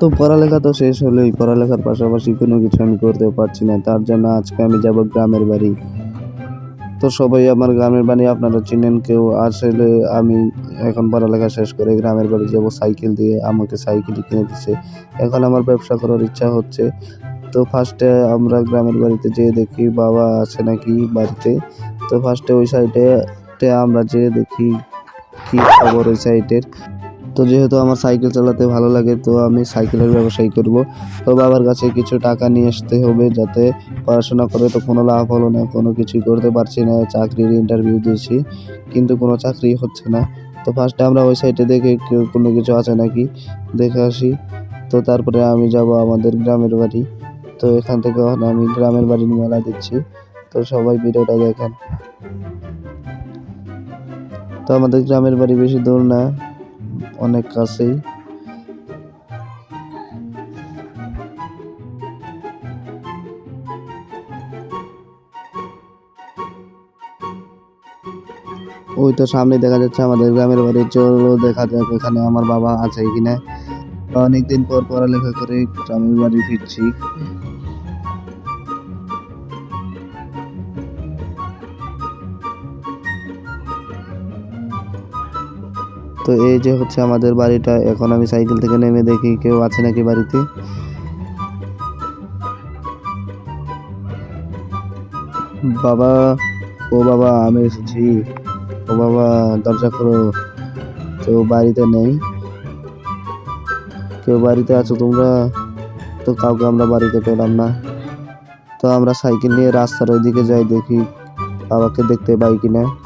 তো পড়ালেখা তো শেষ হলেই, পড়ালেখার পাশাপাশি কোনো কিছু আমি করতে পারছি না। তার জন্য আজকে আমি যাব গ্রামের বাড়ি। তো সবাই আমার গ্রামের বাড়ি, আপনারা চিনেন কেউ, আসলে আমি এখন পড়ালেখা শেষ করে গ্রামের বাড়ি যাব, সাইকেল দিয়ে। আমাকে সাইকেল কিনে দিচ্ছে এখন আমার ব্যবসা করার ইচ্ছা হচ্ছে। তো ফার্স্টে আমরা গ্রামের বাড়িতে যেয়ে দেখি, বাবা আছে নাকি বাড়িতে? তো ফার্স্টে ওই সাইডে আমরা যেয়ে দেখি, কি খবর ওই সাইডের তো যেহেতু আমার সাইকেল চালাতে ভালো লাগে, তো আমি সাইকেলের ব্যবসায়ী করব। তো বাবার কাছে কিছু টাকা নিয়ে আসতে হবে যাতে পড়াশোনা করে, তো কোনো লাভ হলো না, কোনো কিছুই করতে পারছি না, চাকরির ইন্টারভিউ দিয়েছি, কিন্তু কোনো চাকরি হচ্ছে না। তো ফার্স্টে আমরা ওই সাইডে দেখে কোনো কিছু আছে নাকি? দেখে আসি। তো তারপরে আমি যাব আমাদের গ্রামের বাড়ি। তো এখান থেকে আমি গ্রামের বাড়ির মেলা দিচ্ছি তো সবাই ভিডিওটা দেখেন। তো আমাদের গ্রামের বাড়ি বেশি দূর না। অনেক কাছেই। ওই তো সামনে দেখা যাচ্ছে আমাদের গ্রামের বাড়ি। চলো দেখা যাক এখানে আমার বাবা আছে কিনা। অনেকদিন পর পড়ালেখা করে গ্রামের বাড়ি ফিরছি। তো এই যে হচ্ছে আমাদের বাড়িটা, এখন আমি সাইকেল থেকে নেমে দেখি কেউ আছে নাকি বাড়িতে। বাবা, ও বাবা, আমি এসেছি। ও বাবা, দরজা খোলো। কেউ বাড়িতে নেই। কেউ বাড়িতে আছো তোমরা? তো কাউকে আমরা বাড়িতে পেলাম না। তো আমরা সাইকেল নিয়ে রাস্তার ওইদিকে যাই দেখি, বাবাকে দেখতে পাই কিনা।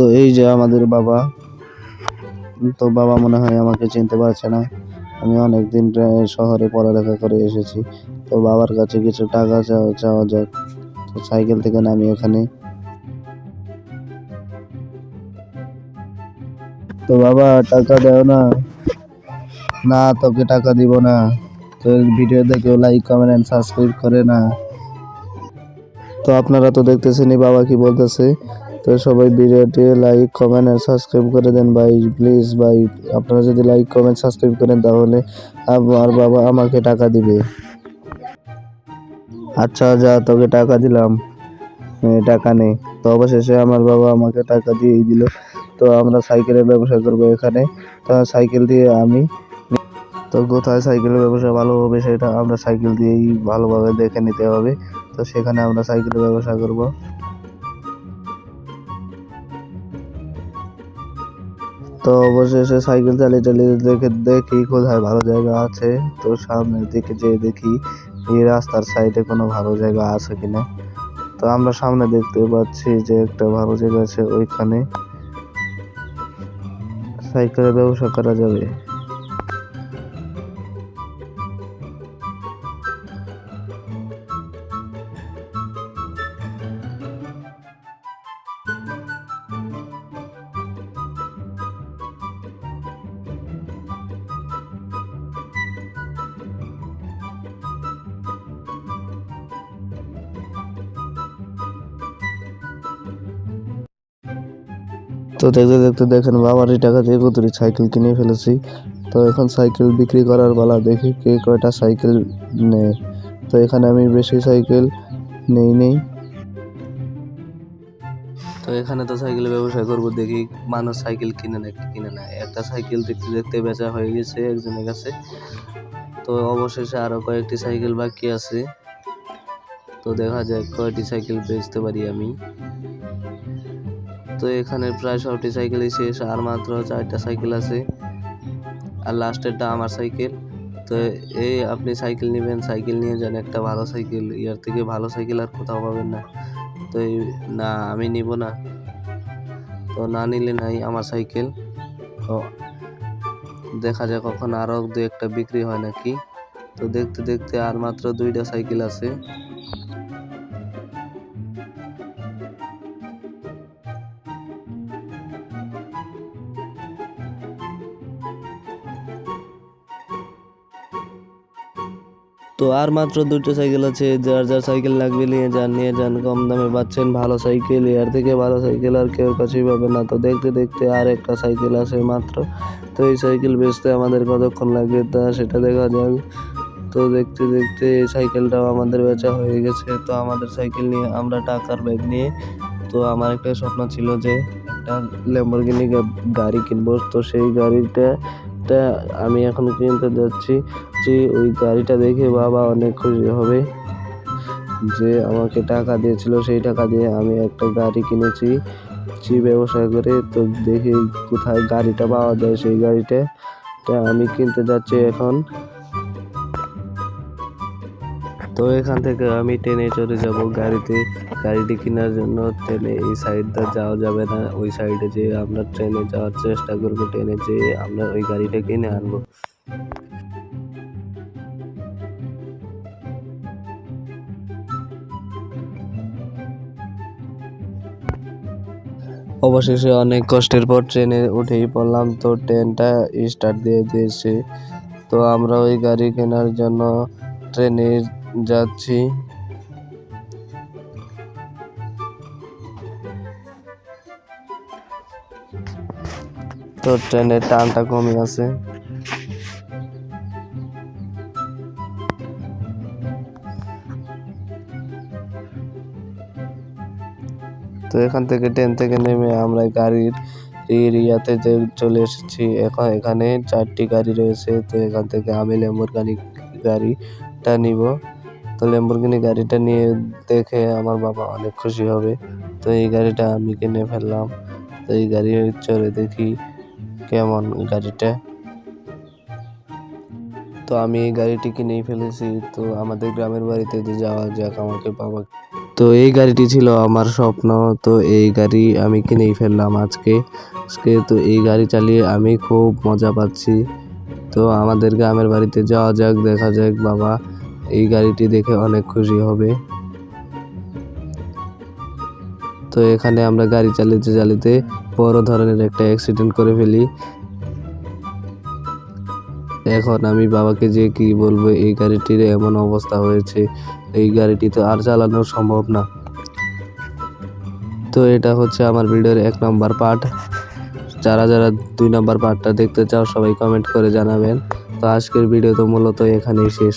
তো এই যে আমাদের বাবা, তো বাবা মনে হয় আমাকে চিনতে পারছে না। আমি অনেকদিন প্রায় শহরে পড়ালেখা করে এসেছি। তো বাবার কাছে কিছু টাকা চাওয়া যাক। তো সাইকেল থেকে নামি এখানে। তো বাবা, টাকা দাও না। না, তোকে টাকা দিব না। তো ভিডিও দেখেও লাইক কমেন্ট এন্ড সাবস্ক্রাইব করে না। তো আপনারা তো দেখতেছেনই বাবা কি বলতেছে। তো সবাই ভিডিওটি লাইক কমেন্ট আর সাবস্ক্রাইব করে দেন ভাই প্লিজ ভাই। আপনারা যদি লাইক কমেন্ট সাবস্ক্রাইব করেন তাহলে আমার বাবা আমাকে টাকা দিবে। আচ্ছা যা তোকে টাকা দিলাম। টাকা নেই। তো অবশেষে আমার বাবা আমাকে টাকা দিয়ে দিল। তো আমরা সাইকেলের ব্যবসা করব এখানে। তো সাইকেল দিয়ে আমি তো কোথায় সাইকেলের ব্যবসা ভালো হবে সেটা আমরা সাইকেল দিয়েই ভালোভাবে দেখে নিতে হবে। তো সেখানে আমরা সাইকেলের ব্যবসা করব। তো অবশেষে সাইকেল চালিয়ে চালিয়ে দেখে দেখি কোথায় ভালো জায়গা আছে। তো সামনের দিকে যেয়ে দেখি এই রাস্তার সাইডে কোনো ভালো জায়গা আছে কিনা। তো আমরা সামনে দেখতে পাচ্ছি যে একটা ভালো জায়গা আছে ওইখানে। সাইকেলের ব্যবসা করা যাবে। তো দেখতে দেখতে দেখেন বাবারই টাকা দিয়ে কতটি সাইকেল কিনে ফেলেছি। তো এখন সাইকেল বিক্রি করার বেলা দেখি কে কয়টা সাইকেল নেয়। তো এখানে আমি বেশি সাইকেল নেই নেই। তো এখানে তো সাইকেলের ব্যবসা করব, দেখি মানুষ সাইকেল কিনে নাকি কিনে না একটা সাইকেল দেখতে দেখতে বেচা হয়ে গেছে একজনের কাছে। তো অবশেষে আরও কয়েকটি সাইকেল বাকি আছে। তো দেখা যাক কয়টি সাইকেল বেচতে পারি আমি। তো এখানে প্রায় সবটি সাইকেলই শেষ, আর মাত্র চারটা সাইকেল আছে। আর লাস্টেরটা আমার সাইকেল। তো এই আপনি সাইকেল নেবেন, সাইকেল নিয়ে যান, একটা ভালো সাইকেল। ইয়ার থেকে ভালো সাইকেল আর কোথাও পাবেন না। তো না, আমি নিব না। তো না নিলে নাই আমার সাইকেল। তো দেখা যায় কখন আরও দু একটা বিক্রি হয় নাকি। তো দেখতে দেখতে আর মাত্র দুইটা সাইকেল আছে। তো আর মাত্র দুটো সাইকেল আছে, যার যার সাইকেল লাগবে নিয়ে যান নিয়ে যান, কম দামে পাচ্ছেন ভালো সাইকেল এর থেকে ভালো সাইকেল আর কেউ কাছেই পাবে না। তো দেখতে দেখতে আর একটা সাইকেল আছে মাত্র। তো এই সাইকেল বেচতে আমাদের কতক্ষণ লাগবে তা সেটা দেখা যাক। তো দেখতে দেখতে এই সাইকেলটাও আমাদের বেচা হয়ে গেছে। তো আমাদের সাইকেল নিয়ে আমরা টাকার ব্যাগ নিয়ে, তো আমার একটা স্বপ্ন ছিল যে একটা ল্যাম্বরগিনি গাড়ি কিনবো। তো সেই গাড়িটা আমি এখন কিনতে যাচ্ছি। যে ওই গাড়িটা দেখে বাবা অনেক খুশি হবে যে আমাকে টাকা দিয়েছিল, সেই টাকা দিয়ে আমি একটা গাড়ি কিনেছি। যে ব্যবসা করে তো দেখি কোথায় গাড়িটা পাওয়া যায় সেই গাড়িটা আমি কিনতে যাচ্ছি এখন। তো এখান থেকে আমি ট্রেনে চড়ে যাব গাড়িতে। গাড়িটি কেনার জন্য ট্রেনে এই সাইডটা যাওয়া যাবে না। ওই সাইডে যেয়ে আমরা ট্রেনে যাওয়ার চেষ্টা করব। ট্রেনে যেয়ে আমরা ওই গাড়িটা কিনে আনব। অবশেষে অনেক কষ্টের পর ট্রেনে উঠেই পড়লাম। তো ট্রেনটা স্টার্ট দিয়ে দিয়েছে। তো আমরা ওই গাড়ি কেনার জন্য ট্রেনে যাচ্ছি। তো ট্রেনের টানটা কমে আছে। তো এখান থেকে ট্রেন থেকে নেমে আমরা গাড়ির এরিয়াতে যে চলে এসেছি, এখন এখানে চারটি গাড়ি রয়েছে। তো এখান থেকে আমি ল্যাম্বরগানি গাড়িটা নিব। তো ল্যাম্বরগিনি গাড়িটা নিয়ে দেখে আমার বাবা অনেক খুশি হবে। তো এই গাড়িটা আমি কিনে ফেললাম। তো এই গাড়ি চড়ে দেখি কেমন গাড়িটা। তো আমি এই গাড়িটি কিনেই ফেলেছি। তো আমাদের গ্রামের বাড়িতে যে যাওয়া যাক আমাকে বাবা তো এই গাড়িটি ছিল আমার স্বপ্ন। তো এই গাড়ি আমি কিনেই ফেললাম আজকে। আজকে তো এই গাড়ি চালিয়ে আমি খুব মজা পাচ্ছি। তো আমাদের গ্রামের বাড়িতে যাওয়া যাক, দেখা যাক বাবা, এই গাড়িটি দেখে অনেক খুশি হবে। তো এখানে আমরা গাড়ি চালিতে চালিতে বড় ধরনের একটা অ্যাক্সিডেন্ট করে ফেলি। এখন আমি বাবাকে যে কি বলব, এই গাড়িটির এমন অবস্থা হয়েছে, এই গাড়িটি তো আর চালানো সম্ভব না। তো এটা হচ্ছে আমার ভিডিওর এক নম্বর পার্ট। যারা যারা দুই নম্বর পার্টটা দেখতে চাও, সবাই কমেন্ট করে জানাবেন। তো আজকের ভিডিও তো মূলত এখানেই শেষ।